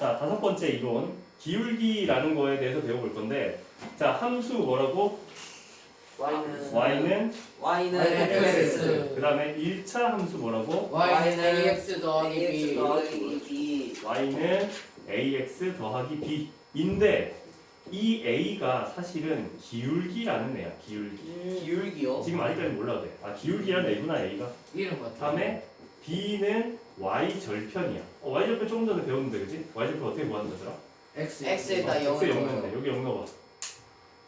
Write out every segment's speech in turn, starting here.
자, 다섯 번째 이론. 기울기라는 거에 대해서 배워볼 건데, 자, 함수 뭐라고? y는 y는, y는 fx 그 다음에 1차 함수 뭐라고? y는 ax 더하기 b 더하기 b y는 ax 더하기 b인데, 이 a가 사실은 기울기라는 애야, 기울기. 기울기요? 지금 아직까지 몰라도 돼. 아, 기울기라는 애구나, a가. 이름 같아 다음에 b는 y 절편이야. 어, y 절편 조금 전에 배웠는데, 그지? y 절편 어떻게 구하는 거더라? x x에다 X 영을 영는데 여기 영 넣어봐.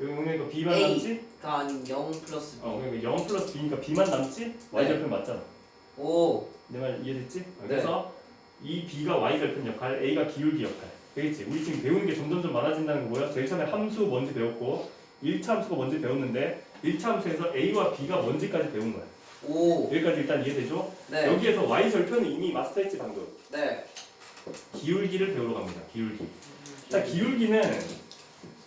여기 영으니까 b만 A. 남지? 가 아닌 0 플러스 b 어, 그러니까 0 플러스 b니까 b만 남지? y 네. 절편 맞잖아. 오 내 말 이해됐지? 어, 네. 그래서 이 b가 y 절편 역할, a가 기울기 역할. 되겠지? 우리 지금 배우는 게 점점점 많아진다는 거 뭐야? 제일 처음에 함수 뭔지 배웠고 1차 함수가 뭔지 배웠는데 1차 함수에서 a와 b가 뭔지까지 배운 거야. 오 여기까지 일단 이해되죠? 네 여기에서 y 절편은 이미 마스터했지 방금. 네 기울기를 배우러 갑니다. 기울기. 자, 기울기는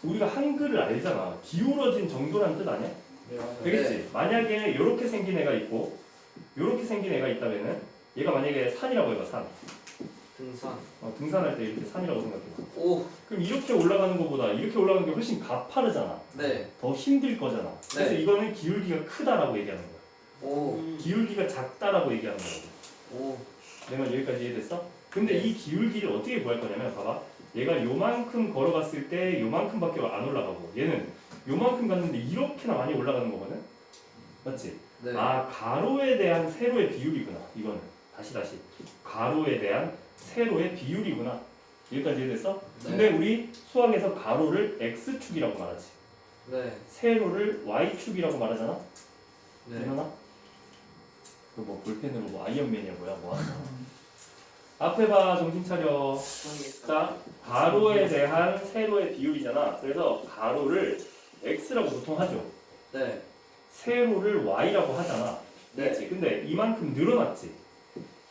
우리가 한글을 알잖아. 기울어진 정도라는 뜻 아니야? 되겠지? 만약에 이렇게 생긴 애가 있고 이렇게 생긴 애가 있다면은 얘가 만약에 산이라고 해봐 산. 등산 어, 등산할 때 이렇게 산이라고 생각해봐. 오 그럼 이렇게 올라가는 것보다 이렇게 올라가는 게 훨씬 가파르잖아. 네. 더 힘들 거잖아. 그래서 네. 이거는 기울기가 크다라고 얘기하는 거야. 오. 기울기가 작다라고 얘기하는 거라고. 오. 내말 여기까지 이해됐어? 근데 이 기울기를 어떻게 구할 거냐면 봐봐 얘가 요만큼 걸어갔을 때 요만큼밖에 안 올라가고 얘는 요만큼 갔는데 이렇게나 많이 올라가는 거거든? 맞지? 네. 아 가로에 대한 세로의 비율이구나 이거는 다시 다시 가로에 대한 세로의 비율이구나 여기까지 이해됐어? 근데 우리 수학에서 가로를 x축이라고 말하지 네. 세로를 y축이라고 말하잖아? 네. 되나? 그뭐 볼펜으로 뭐 아이언맨이야 뭐야 뭐. 앞에 봐 정신 차려. 자 가로에 대한 세로의 비율이잖아. 그래서 가로를 x라고 보통 하죠. 네. 세로를 y라고 하잖아. 네. 근데 이만큼 늘어났지.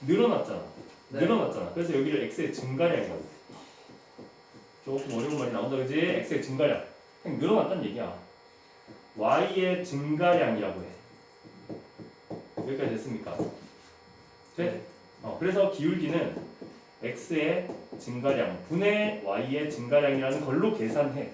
늘어났잖아. 네. 늘어났잖아. 그래서 여기를 x의 증가량이라고 해 조금 어려운 말이 나온다 그지? x의 증가량. 그냥 늘어났다는 얘기야. y의 증가량이라고 해 여기까지 됐습니까? 네? 어, 그래서 기울기는 x의 증가량 분의 y의 증가량이라는 걸로 계산해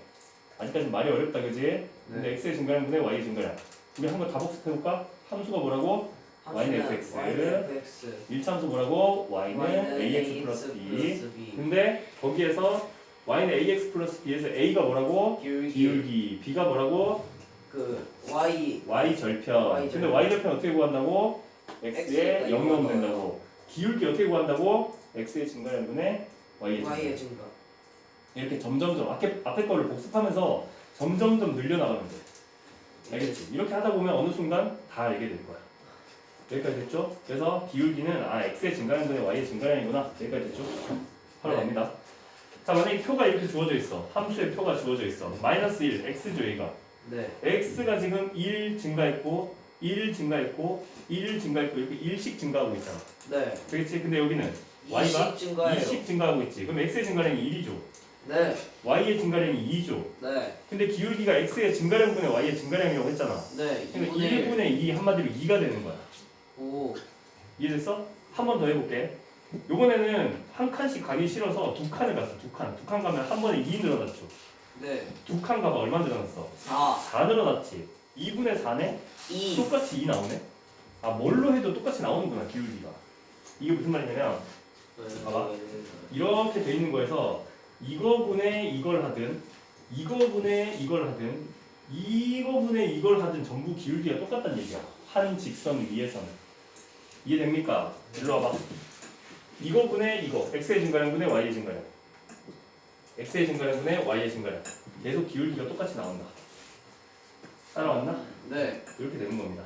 아직까지 말이 어렵다 그지? 근데 x의 증가량 분의 y의 증가량 우리 한번 다 복습해볼까? 함수가 뭐라고? y는 fx. y는 fx. 1차 함수 뭐라고? y는 ax 플러스 b. 근데 거기에서 y는 ax 플러스 b에서 a가 뭐라고? 기울기 b가 뭐라고? 그 y y 절편 Y 근데 절편. y 절편 어떻게 구한다고? x에 X에다 0 넣으면 영을 된다고 기울기 어떻게 구한다고? x의 증가량 분의 y의 y의 증가 증가. 이렇게 점점점 앞에, 앞에 거를 복습하면서 점점점 늘려나가면 돼 알겠지? 이렇게 하다 보면 어느 순간 다 알게 될 거야 여기까지 됐죠? 그래서 기울기는 아 x의 증가량분의 y의 증가량이구나 여기까지 됐죠? 바로 네. 갑니다 자 만약에 표가 이렇게 주어져 있어 함수의 표가 주어져 있어 마이너스 1 x죠 얘가 네. x가 지금 1 증가했고 1 증가했고 1 증가했고 이렇게 1씩 증가하고 있잖아 네. 그렇지? 근데 여기는 y가 20 증가해요. 2씩 증가하고 있지 그럼 x의 증가량이 1이죠 네. y의 증가량이 2죠 네. 근데 기울기가 x의 증가량 분의 y의 증가량이라고 했잖아 네. 그러니까 2분의 1분의 2 한마디로 2가 되는 거야 오. 이해됐어? 한 번 더 해볼게 요번에는 한 칸씩 가기 싫어서 두 칸을 갔어 두 칸 두 칸 가면 한 번에 2 늘어났죠 네. 두 칸 가면 얼마 늘어났어? 4. 4 늘어났지 2분의 4네? 2. 똑같이 2 나오네? 아 뭘로 해도 똑같이 나오는구나 기울기가 이게 무슨 말이냐면 봐봐. 이렇게 돼 있는 거에서 이거분의 이걸 하든 이거분의 이걸 하든 이거분의 이걸 하든 전부 기울기가 똑같다는 얘기야 한 직선 위에서는 이해됩니까? 일로 와봐 이거분의 이거 x의 증가량분의 y의 증가량 x의 증가량분의 y의 증가량 계속 기울기가 똑같이 나온다 따라왔나? 네. 이렇게 되는 겁니다